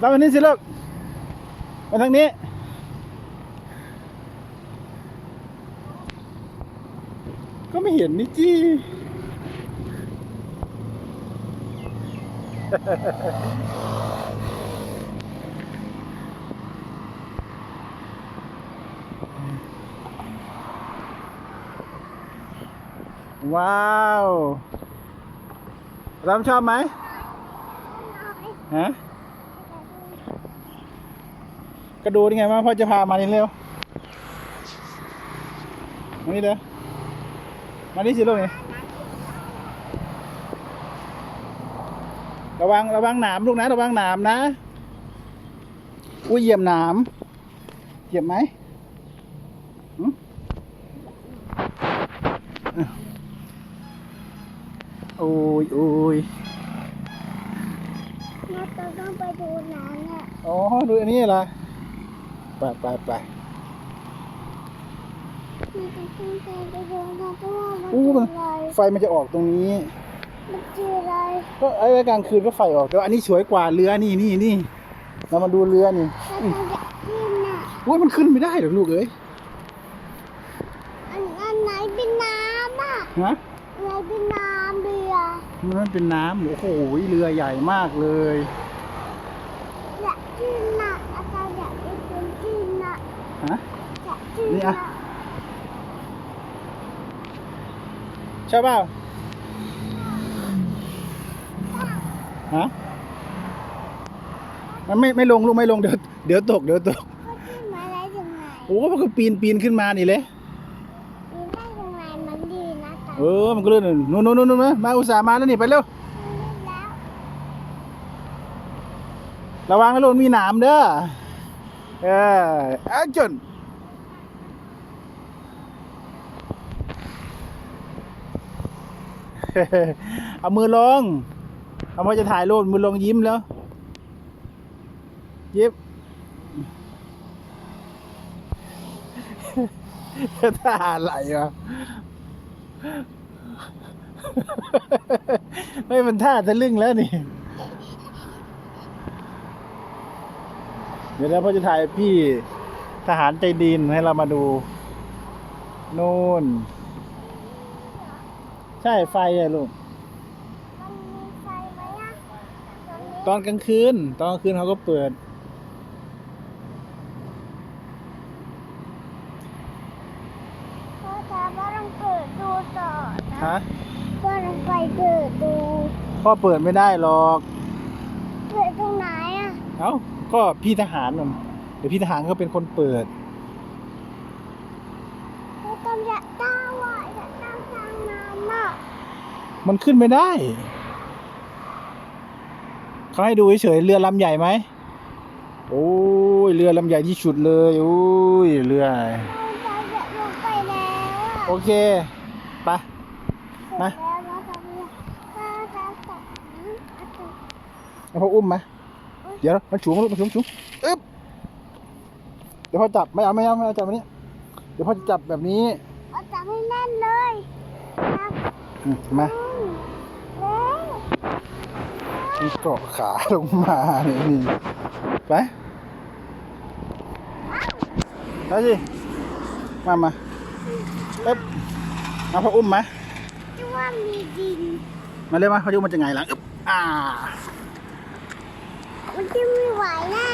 ตามมานี่สิลูกมาทางนี้ก็ไม่เห็นนี่จี้ว้าวรำชอบไหมฮะ ก็ดูนี่ไงว่าพ่อจะพามานี่เร็วมานี่เด้อมานี่สิลูกนี่ระวังระวังหนามลูกนะระวังหนามนะอุ้ยเหยียบหนามเหยียบไหมหึอะโอ้ยโอ้ยเราต้องไปดูหนังอะอ๋อดูอันนี้เหรอ ไปไปไปมีแต่คนไปไปดูหนังแต่ว่ามันอู้คือมันอะไรไฟมันจะออกตรงนี้ มันคืออะไร ก็ไอ้กลางคืนก็ไฟออก แต่ว่าอันนี้สวยกว่าเรือนี่นี่นี่เรามาดูเรือนี่แล้วมันจะขึ้นอะโอ้ยมันขึ้นไม่ได้หรอกลูกเอ้ย อันอันไหนเป็นน้ำอะฮะอันไหนเป็นน้ำเรือมันเป็นน้ำโอ้โหเรือใหญ่มากเลยอยากขึ้นอะอาจารย์อยากเป็นคนขึ้นอะ ฮะอยากขึ้นนี่อะอะใช่เปล่าฮะมันไม่ไม่ลงลูกไม่ลงเดี๋ยวเดี๋ยวตกเดี๋ยวตกก็ขึ้นมาได้ยังไงโอ้มันก็ปีนปีนขึ้นมานี่เลยมีได้ยังไงมันดีนะแต่เออมันก็เลยนู่นนู่นนู่นนู่นมามาอุตส่าห์มาแล้วนี่ไปเร็วมันเล่นแล้วระวังนะลูกมีหนามเด้อ เอออาจนเอามือลง เอาพอจะถ่ายรูปมือลงยิ้มแล้ว ยิ้มท่าอะไรวะไม่มันท่าทะลึ่งแล้วนี่ เดี๋ยวเราพ่อจะถ่ายพี่ทหารใจดินให้เรามาดูนู่น ใช่ไฟอะลูกมันมีไฟไหมอะตรงนี้ตอนกลางคืน ตอนกลางคืนเขาก็เปิด พ่อจ๋าพ่อต้องเปิดดูต่อนะฮะ พ่อต้องไปเปิดดูพ่อเปิดไม่ได้หรอก เปิดตรงไหนอะเอ้า ก็พี่ทหารน่ะเดี๋ยวพี่ทหารเขาเป็นคนเปิดพ่อต้องอยากต้าว่ะอยากต้าทางน้ำอะมันขึ้นไม่ได้เขาให้ดูเฉยๆเรือลำใหญ่ไหมโอ้ยเรือลำใหญ่ที่สุดเลยโอ้ยเรือพ่อจ๋าอยากลงไปแล้วอะโอเคไปมาเสร็จแล้วนะตอนนี้พ่อจ๋าตัดอืมเอาตัวให้พ่ออุ้มไหม เดี๋ยวมันสูงลูกมันสูงสูงอึ๊บเดี๋ยวพ่อจับไม่เอาไม่เอาไม่เอาจับแบบนี้ เดี๋ยวพ่อจะจับแบบนี้เอาจับให้แน่นเลยครับอืมมาอืมเร็วมันเกาะขาลงมาเนี่ยนี่ไปไปสิมามาเอ๊บมาพ่ออุ้มไหมที่ว่ามีดินมาเร็วมาพ่อจะอุ้มมันจะไงหลังอึ๊บอ่า มันจะไม่ไหวแล้